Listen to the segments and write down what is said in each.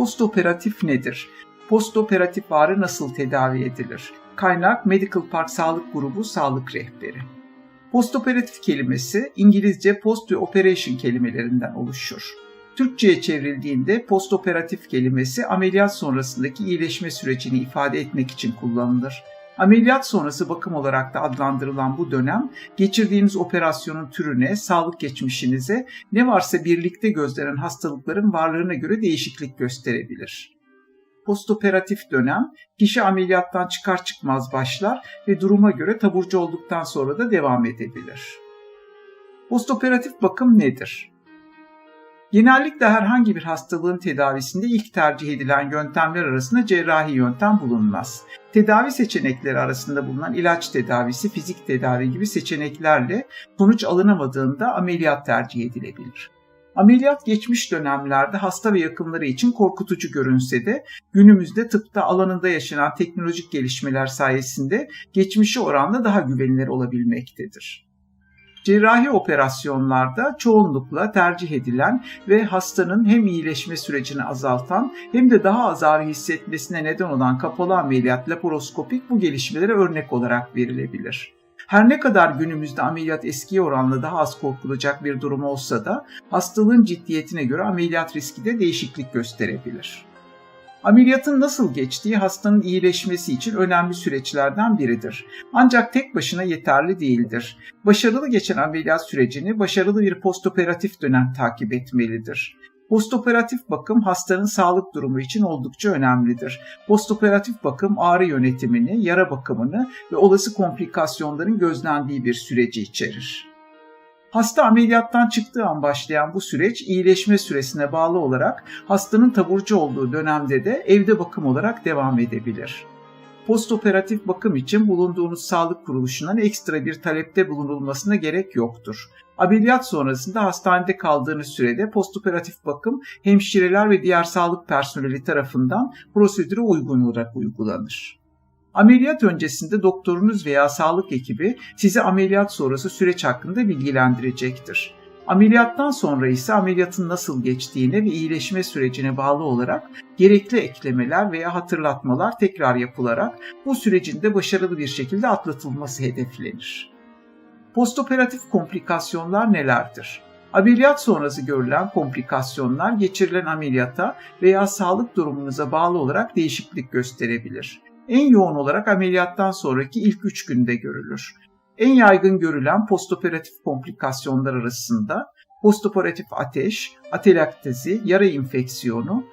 Postoperatif nedir? Postoperatif ağrı nasıl tedavi edilir? Kaynak Medical Park Sağlık Grubu Sağlık Rehberi. Postoperatif kelimesi İngilizce post operation kelimelerinden oluşur. Türkçe'ye çevrildiğinde postoperatif kelimesi ameliyat sonrasındaki iyileşme sürecini ifade etmek için kullanılır. Ameliyat sonrası bakım olarak da adlandırılan bu dönem geçirdiğiniz operasyonun türüne, sağlık geçmişinize, ne varsa birlikte gözlenen hastalıkların varlığına göre değişiklik gösterebilir. Postoperatif dönem kişi ameliyattan çıkar çıkmaz başlar ve duruma göre taburcu olduktan sonra da devam edebilir. Postoperatif bakım nedir? Genellikle herhangi bir hastalığın tedavisinde ilk tercih edilen yöntemler arasında cerrahi yöntem bulunmaz. Tedavi seçenekleri arasında bulunan ilaç tedavisi, fizik tedavi gibi seçeneklerle sonuç alınamadığında ameliyat tercih edilebilir. Ameliyat geçmiş dönemlerde hasta ve yakınları için korkutucu görünse de günümüzde tıpta alanında yaşanan teknolojik gelişmeler sayesinde geçmişi oranla daha güvenilir olabilmektedir. Cerrahi operasyonlarda çoğunlukla tercih edilen ve hastanın hem iyileşme sürecini azaltan hem de daha az ağrı hissetmesine neden olan kapalı ameliyat laparoskopik bu gelişmelere örnek olarak verilebilir. Her ne kadar günümüzde ameliyat eskiye oranla daha az korkulacak bir durum olsa da hastalığın ciddiyetine göre ameliyat riski de değişiklik gösterebilir. Ameliyatın nasıl geçtiği hastanın iyileşmesi için önemli süreçlerden biridir. Ancak tek başına yeterli değildir. Başarılı geçen ameliyat sürecini başarılı bir postoperatif dönem takip etmelidir. Postoperatif bakım hastanın sağlık durumu için oldukça önemlidir. Postoperatif bakım ağrı yönetimini, yara bakımını ve olası komplikasyonların gözlendiği bir süreci içerir. Hasta ameliyattan çıktığı an başlayan bu süreç iyileşme süresine bağlı olarak hastanın taburcu olduğu dönemde de evde bakım olarak devam edebilir. Postoperatif bakım için bulunduğunuz sağlık kuruluşundan ekstra bir talepte bulunulmasına gerek yoktur. Ameliyat sonrasında hastanede kaldığınız sürede postoperatif bakım hemşireler ve diğer sağlık personeli tarafından prosedüre uygun olarak uygulanır. Ameliyat öncesinde doktorunuz veya sağlık ekibi sizi ameliyat sonrası süreç hakkında bilgilendirecektir. Ameliyattan sonra ise ameliyatın nasıl geçtiğine ve iyileşme sürecine bağlı olarak gerekli eklemeler veya hatırlatmalar tekrar yapılarak bu sürecin de başarılı bir şekilde atlatılması hedeflenir. Postoperatif komplikasyonlar nelerdir? Ameliyat sonrası görülen komplikasyonlar geçirilen ameliyata veya sağlık durumunuza bağlı olarak değişiklik gösterebilir en yoğun olarak ameliyattan sonraki ilk 3 günde görülür. En yaygın görülen postoperatif komplikasyonlar arasında postoperatif ateş, atelaktezi, yara infeksiyonu,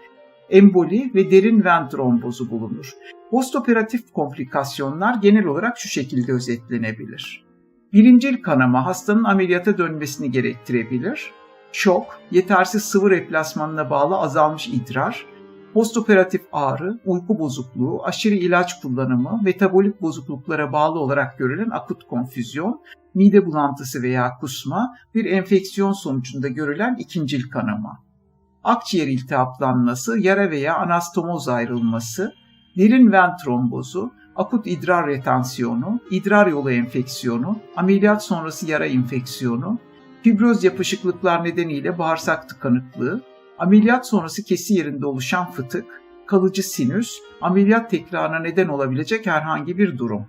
emboli ve derin ven trombozu bulunur. Postoperatif komplikasyonlar genel olarak şu şekilde özetlenebilir. Birincil kanama hastanın ameliyata dönmesini gerektirebilir. Şok, yetersiz sıvı replasmanına bağlı azalmış idrar, postoperatif ağrı, uyku bozukluğu, aşırı ilaç kullanımı, metabolik bozukluklara bağlı olarak görülen akut konfüzyon, mide bulantısı veya kusma, bir enfeksiyon sonucunda görülen ikincil kanama. Akciğer iltihaplanması, yara veya anastomoz ayrılması, derin ven trombozu, akut idrar retansiyonu, idrar yolu enfeksiyonu, ameliyat sonrası yara infeksiyonu, fibroz yapışıklıklar nedeniyle bağırsak tıkanıklığı, ameliyat sonrası kesi yerinde oluşan fıtık, kalıcı sinüs, ameliyat tekrarına neden olabilecek herhangi bir durum.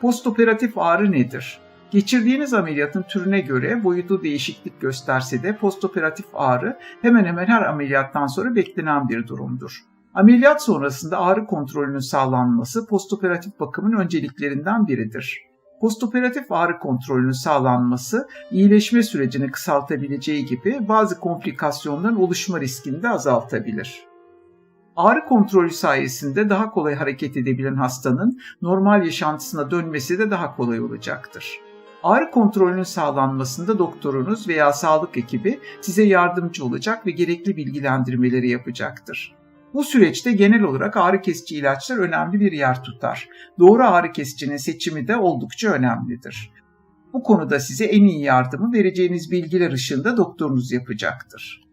Postoperatif ağrı nedir? Geçirdiğiniz ameliyatın türüne göre boyutu değişiklik gösterse de postoperatif ağrı hemen hemen her ameliyattan sonra beklenen bir durumdur. Ameliyat sonrasında ağrı kontrolünün sağlanması postoperatif bakımın önceliklerinden biridir postoperatif ağrı kontrolünün sağlanması iyileşme sürecini kısaltabileceği gibi bazı komplikasyonların oluşma riskini de azaltabilir. Ağrı kontrolü sayesinde daha kolay hareket edebilen hastanın normal yaşantısına dönmesi de daha kolay olacaktır. Ağrı kontrolünün sağlanmasında doktorunuz veya sağlık ekibi size yardımcı olacak ve gerekli bilgilendirmeleri yapacaktır. Bu süreçte genel olarak ağrı kesici ilaçlar önemli bir yer tutar. Doğru ağrı kesicinin seçimi de oldukça önemlidir. Bu konuda size en iyi yardımı vereceğiniz bilgiler ışığında doktorunuz yapacaktır.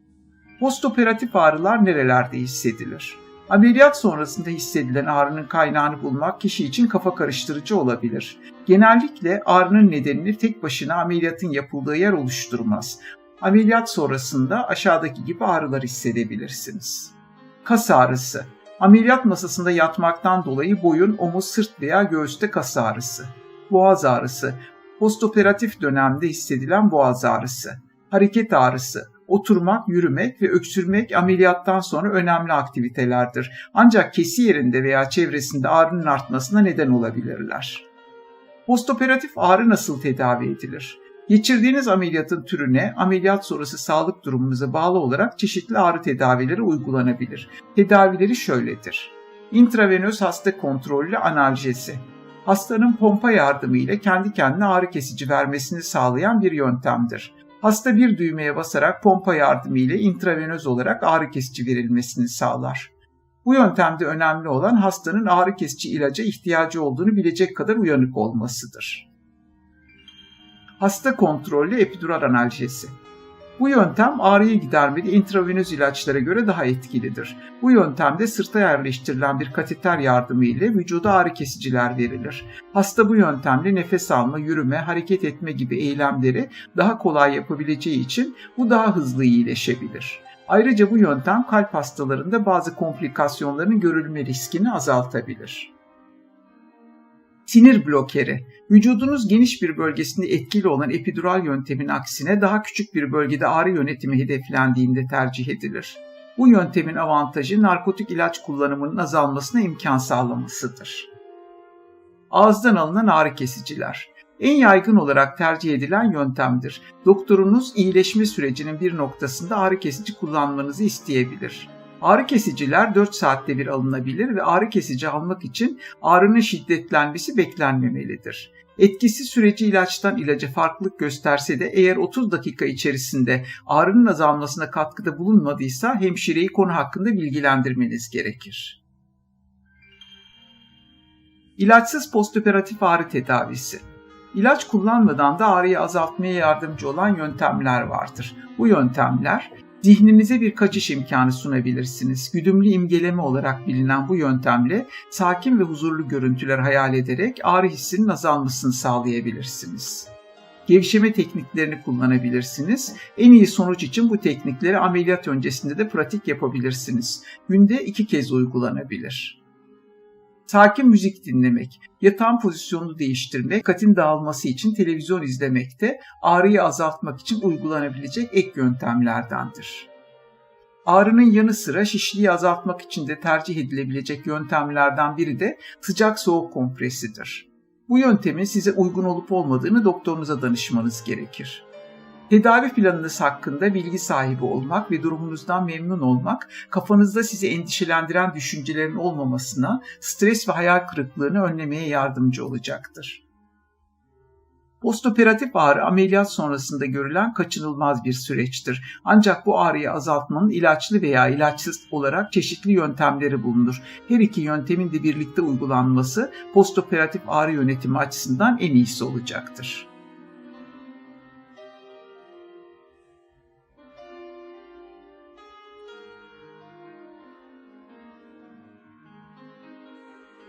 Postoperatif ağrılar nerelerde hissedilir? Ameliyat sonrasında hissedilen ağrının kaynağını bulmak kişi için kafa karıştırıcı olabilir. Genellikle ağrının nedenini tek başına ameliyatın yapıldığı yer oluşturmaz. Ameliyat sonrasında aşağıdaki gibi ağrılar hissedebilirsiniz. Kas ağrısı. Ameliyat masasında yatmaktan dolayı boyun, omuz, sırt veya göğüste kas ağrısı. Boğaz ağrısı. Postoperatif dönemde hissedilen boğaz ağrısı. Hareket ağrısı. Oturmak, yürümek ve öksürmek ameliyattan sonra önemli aktivitelerdir. Ancak kesi yerinde veya çevresinde ağrının artmasına neden olabilirler. Postoperatif ağrı nasıl tedavi edilir? Geçirdiğiniz ameliyatın türüne, ameliyat sonrası sağlık durumunuza bağlı olarak çeşitli ağrı tedavileri uygulanabilir. Tedavileri şöyledir. İntravenöz hasta kontrollü analjesi. Hastanın pompa yardımıyla kendi kendine ağrı kesici vermesini sağlayan bir yöntemdir. Hasta bir düğmeye basarak pompa yardımıyla intravenöz olarak ağrı kesici verilmesini sağlar. Bu yöntemde önemli olan hastanın ağrı kesici ilaca ihtiyacı olduğunu bilecek kadar uyanık olmasıdır. Hasta kontrollü epidural analjesi. Bu yöntem ağrıyı gidermede intravenöz ilaçlara göre daha etkilidir. Bu yöntemde sırta yerleştirilen bir kateter yardımı ile vücuda ağrı kesiciler verilir. Hasta bu yöntemle nefes alma, yürüme, hareket etme gibi eylemleri daha kolay yapabileceği için bu daha hızlı iyileşebilir. Ayrıca bu yöntem kalp hastalarında bazı komplikasyonların görülme riskini azaltabilir. Sinir blokeri. Vücudunuz geniş bir bölgesinde etkili olan epidural yöntemin aksine daha küçük bir bölgede ağrı yönetimi hedeflendiğinde tercih edilir. Bu yöntemin avantajı narkotik ilaç kullanımının azalmasına imkan sağlamasıdır. Ağızdan alınan ağrı kesiciler en yaygın olarak tercih edilen yöntemdir. Doktorunuz iyileşme sürecinin bir noktasında ağrı kesici kullanmanızı isteyebilir. Ağrı kesiciler 4 saatte bir alınabilir ve ağrı kesici almak için ağrının şiddetlenmesi beklenmemelidir. Etkisi süreci ilaçtan ilaca farklılık gösterse de eğer 30 dakika içerisinde ağrının azalmasına katkıda bulunmadıysa hemşireyi konu hakkında bilgilendirmeniz gerekir. İlaçsız postoperatif ağrı tedavisi İlaç kullanmadan da ağrıyı azaltmaya yardımcı olan yöntemler vardır. Bu yöntemler zihninize bir kaçış imkanı sunabilirsiniz. Güdümlü imgeleme olarak bilinen bu yöntemle sakin ve huzurlu görüntüler hayal ederek ağrı hissinin azalmasını sağlayabilirsiniz. Gevşeme tekniklerini kullanabilirsiniz. En iyi sonuç için bu teknikleri ameliyat öncesinde de pratik yapabilirsiniz. Günde iki kez uygulanabilir. Sakin müzik dinlemek, yatağın pozisyonunu değiştirmek, katin dağılması için televizyon izlemek de ağrıyı azaltmak için uygulanabilecek ek yöntemlerdendir. Ağrının yanı sıra şişliği azaltmak için de tercih edilebilecek yöntemlerden biri de sıcak soğuk kompresidir. Bu yöntemin size uygun olup olmadığını doktorunuza danışmanız gerekir. Tedavi planınız hakkında bilgi sahibi olmak ve durumunuzdan memnun olmak, kafanızda sizi endişelendiren düşüncelerin olmamasına, stres ve hayal kırıklığını önlemeye yardımcı olacaktır. Postoperatif ağrı ameliyat sonrasında görülen kaçınılmaz bir süreçtir. Ancak bu ağrıyı azaltmanın ilaçlı veya ilaçsız olarak çeşitli yöntemleri bulunur. Her iki yöntemin de birlikte uygulanması postoperatif ağrı yönetimi açısından en iyisi olacaktır.